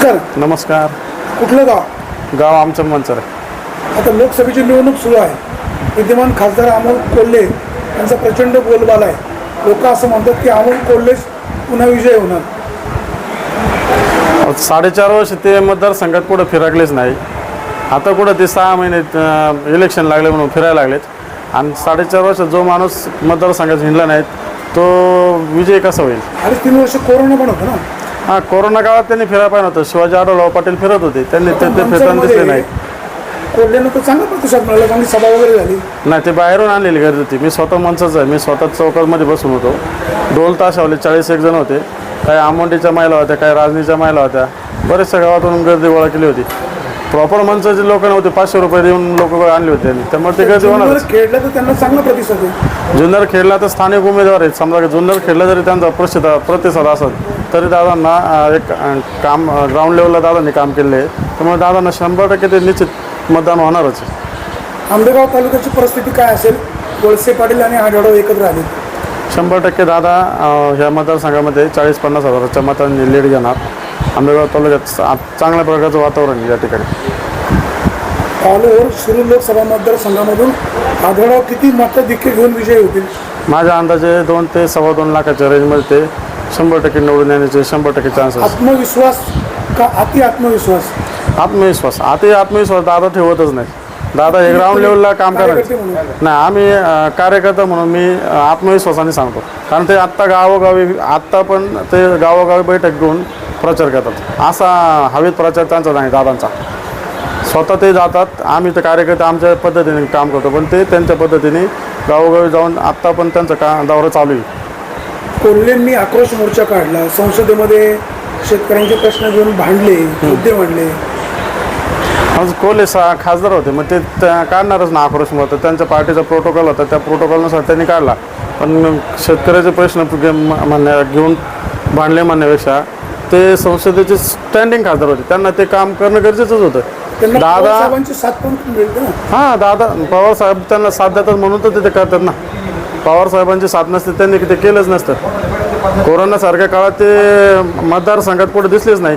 नमस्कार. नमस्कार. कुठलं गाव? गाव आमचं मंचर आहे. आता लोकसभेची निवडणूक सुरू आहे. विद्यमान खासदार अमोल कोल्हे यांचा प्रचंड बोलबाला आहे. लोक असं म्हणतात की अमोल कोल्हेच पुन्हा विजय होणार. साडेचार वर्ष ते मतदारसंघात कुठं फिरकलेच नाही. आता कुठं ते सहा महिने अं, इलेक्शन लागले म्हणून फिरायला लागलेत. आणि साडेचार वर्ष जो माणूस मतदारसंघात हिंडला नाही तो विजय कसा होईल? अडीच तीन वर्ष कोरोना पण होतं ना. हां कोरोना काळात त्यांनी फिरायला पाहिजे होतं शिवाजी आढळराव पाटील फिरत होते. त्यांनी ते ते फिरताना दिसले नाही कोल्हेनं तर चांगला प्रतिसाद मिळाला. चांगली सभा वगैरे झाली. नाही ते बाहेरून आणलेली गर्दी होती. मी स्वतः मंचच आहे. मी स्वतः चौकामध्ये बसून होतो. ढोल ताशावले चाळीस एक जण होते. काही आमोंडीच्या महिला होत्या काही राजनीच्या महिला होत्या. बरेचशा गावातून गर्दी गोळा केली होती. प्रॉपर मंचाचे लोक नव्हते पाचशे रुपये देऊन लोक आणले होते. त्यामुळे ते गर्दी होणार. जुन्नर खेळलं तर त्यांना चांगला प्रतिसाद आहे. जुन्नर खेळला तर स्थानिक उमेदवार आहेत. समजा जुन्नर खेळला जरी त्यांचा प्रसिद्ध प्रतिसाद असत तरी दादांना अं, एक अं, काम ग्राउंड लेवलला दादांनी काम केले आहे. त्यामुळे दादांना शंभर टक्के ते निश्चित मतदान होणारच आहे. आंबेगाव तालुक्याची परिस्थिती काय असेल? वळसे पाटील आणि आढळराव एकत्र आले. शंभर टक्के दादा ह्या मतदारसंघामध्ये चाळीस पन्नास हजाराच्या मतांनी लीड घेणार आंबेगाव तालुक्यात चांगल्या प्रकारचं वातावरण या ठिकाणी. ओव्हर शिरूर लोकसभा मतदारसंघामधून आढळराव किती मतं देखील घेऊन विजयी होतील? माझ्या अंदाजे दोन ते सव्वा दोन लाखाच्या रेंजमध्ये ते शंभर टक्के निवडून येण्याचे शंभर टक्के चान्सेस आत्मविश्वास का अति आत्मविश्वास? आत्मविश्वास आता आत्मविश्वास दादा ठेवतच नाही. दादा हे ग्राउंड लेवलला काम करायचं. नाही आम्ही कार्यकर्ता म्हणून मी आत्मविश्वासाने सांगतो. कारण ते आत्ता गावोगावी आत्ता पण ते गावोगावी बैठक घेऊन प्रचार करतात. असा हवेत प्रचार त्यांचा नाही दादांचा. स्वतः ते जातात आम्ही तर कार्यकर्ते आमच्या पद्धतीने काम करतो पण ते त्यांच्या पद्धतीने गावोगावी जाऊन आत्ता पण त्यांचं का दौरा चालू आहे. कोल्हेंनी आक्रोश मोर्चा काढला. संसदेमध्ये शेतकऱ्यांचे प्रश्न घेऊन भांडले मुद्दे मांडले. आज कोले सा खासदार होते मग ते काढणारच ना आक्रोश मत त्यांच्या पार्टीचा प्रोटोकॉल होता त्या प्रोटोकॉलनुसार त्यांनी काढला. पण शेतकऱ्याचे प्रश्न म्हणण्या घेऊन भांडले म्हणण्यापेक्षा ते संसदेचे स्टँडिंग खासदार होते. त्यांना ते काम करणं गरजेचंच होतं. दादा हां दादा पवार साहेब त्यांना साथ देतात म्हणून तर ते ते करतात ना. पवार साहेबांची साथ नसते त्यांनी ते केलंच नसतं. कोरोनासारख्या काळात ते मतदारसंघात कुठे दिसलेच नाही